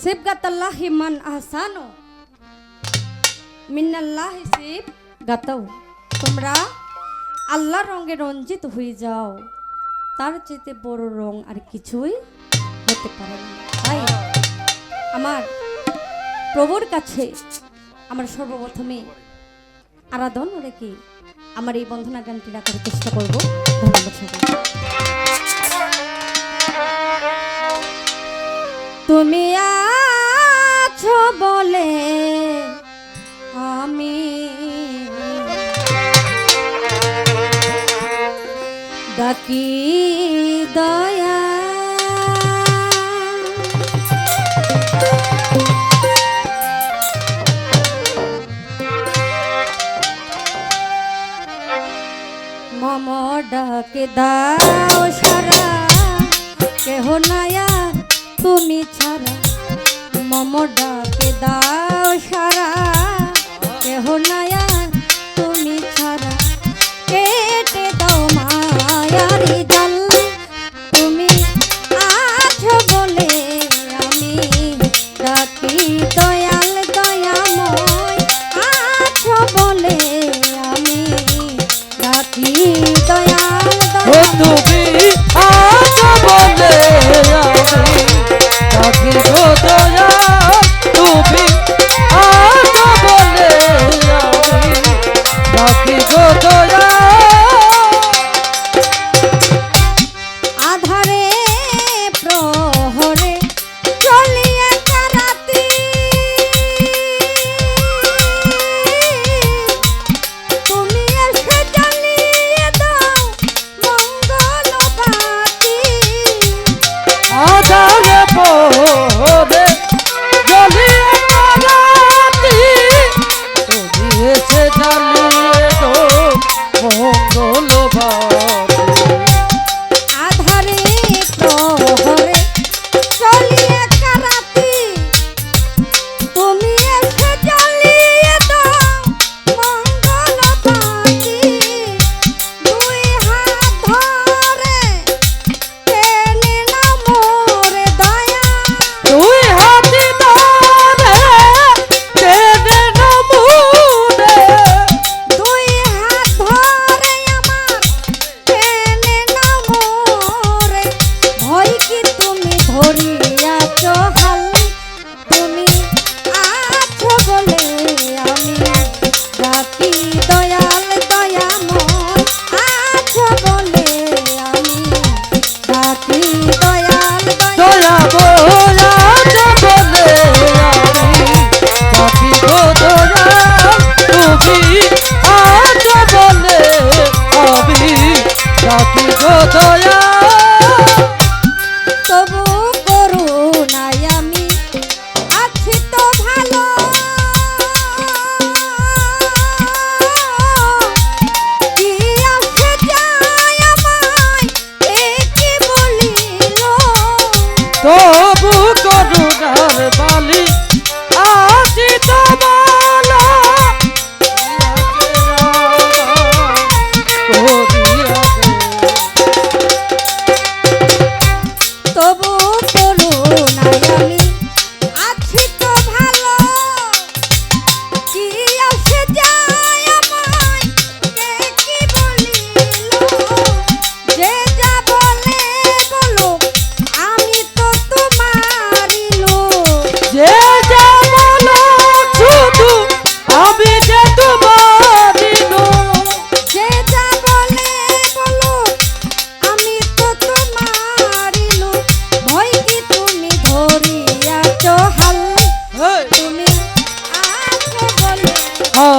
সিবগাতাল্লাহি মান আহসানো মিন্নাল্লাহ সিব গাতাও তোমরা আল্লাহ রঙে রঞ্জিত হয়ে যাও তার চেতে বড় রং আর কিছুই হতে পারে তাই আমার প্রভুর কাছে আমার সর্বপ্রথমে আরাধন রেখে আমার এই বন্ধনা গানটি রাখার চেষ্টা করব ধন্যবাদ তুমি আর কি দয়া। মম ডাকে দাও সারা, কেহ নায়ার তুমি ছাড়া। মম ডাকে দাও সারা, কেহ নায়ার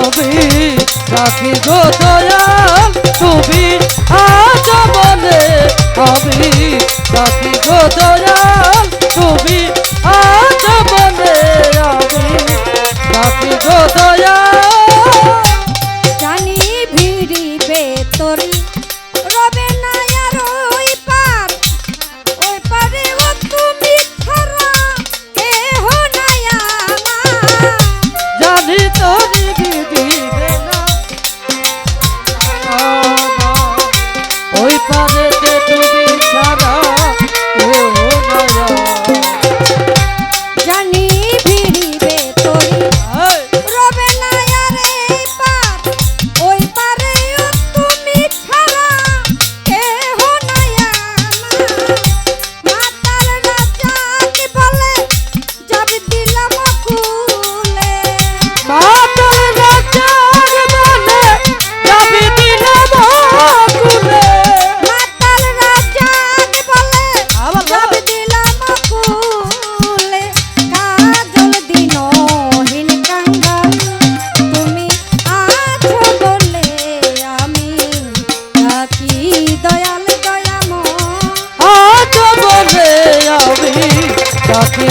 ছবি রাখি গো দয়াল তুমি আজ বলে আমি রাখি গো দয়াল তুমি আজ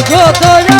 যত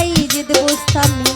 অবস্থা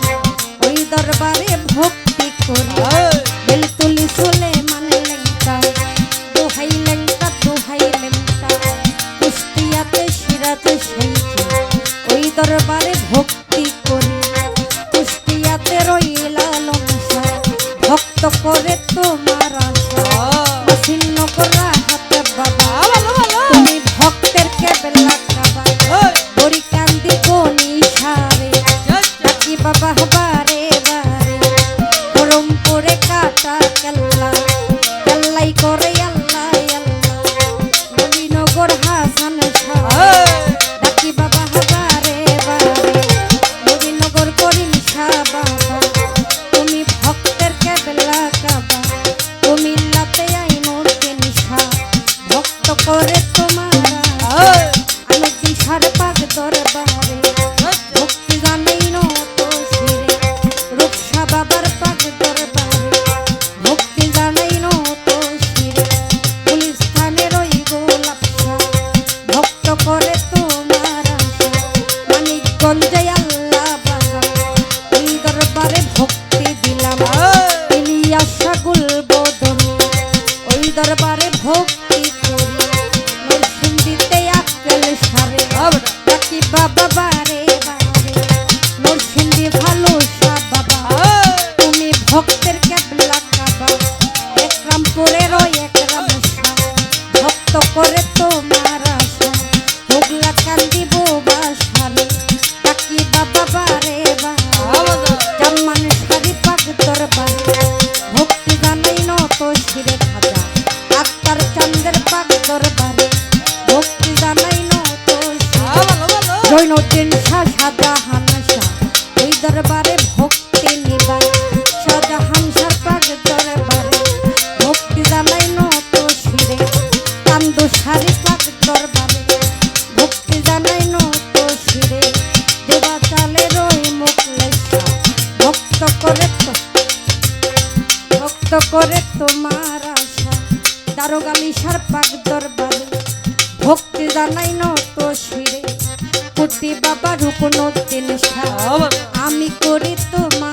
Hey! করে তোমার আশা দারোগালি সার দরবার। ভক্তি জানাই নত শিরে কোটি বাবা রূপনদিন আমি করি তোমার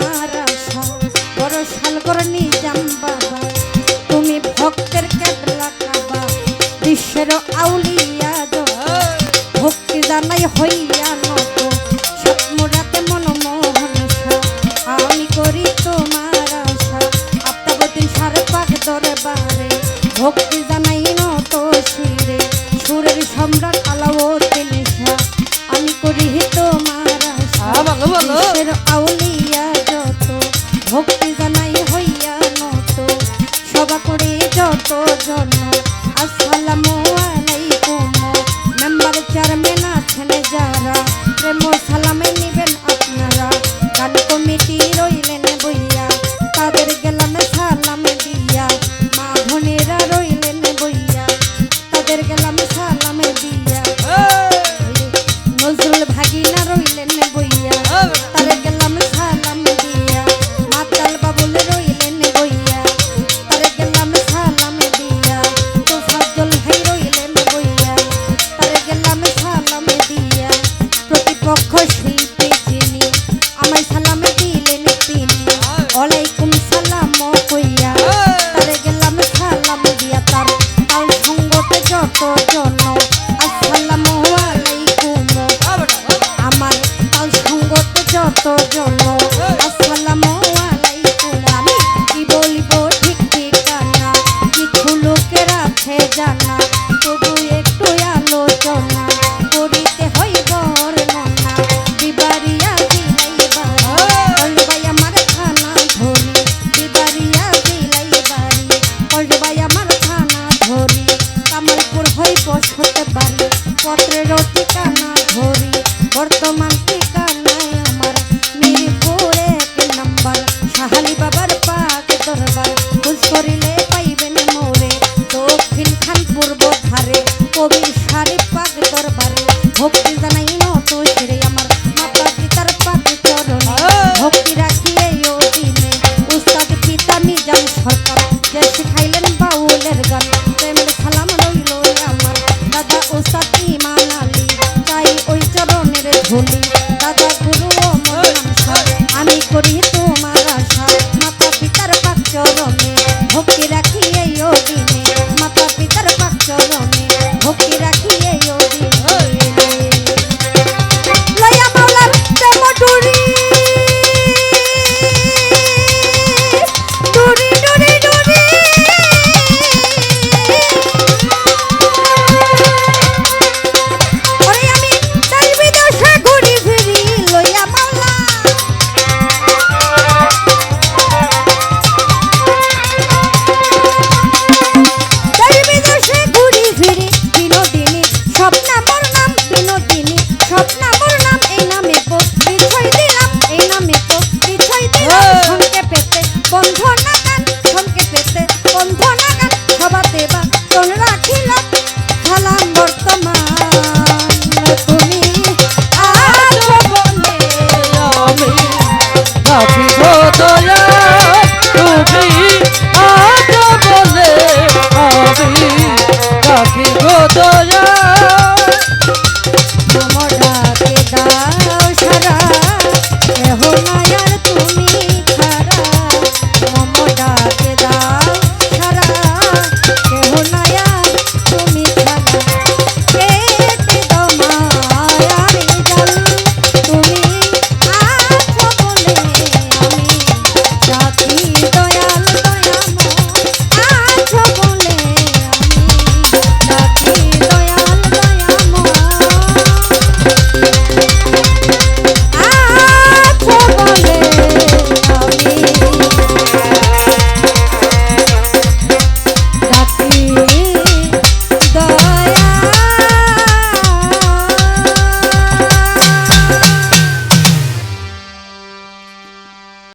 hope it is a night.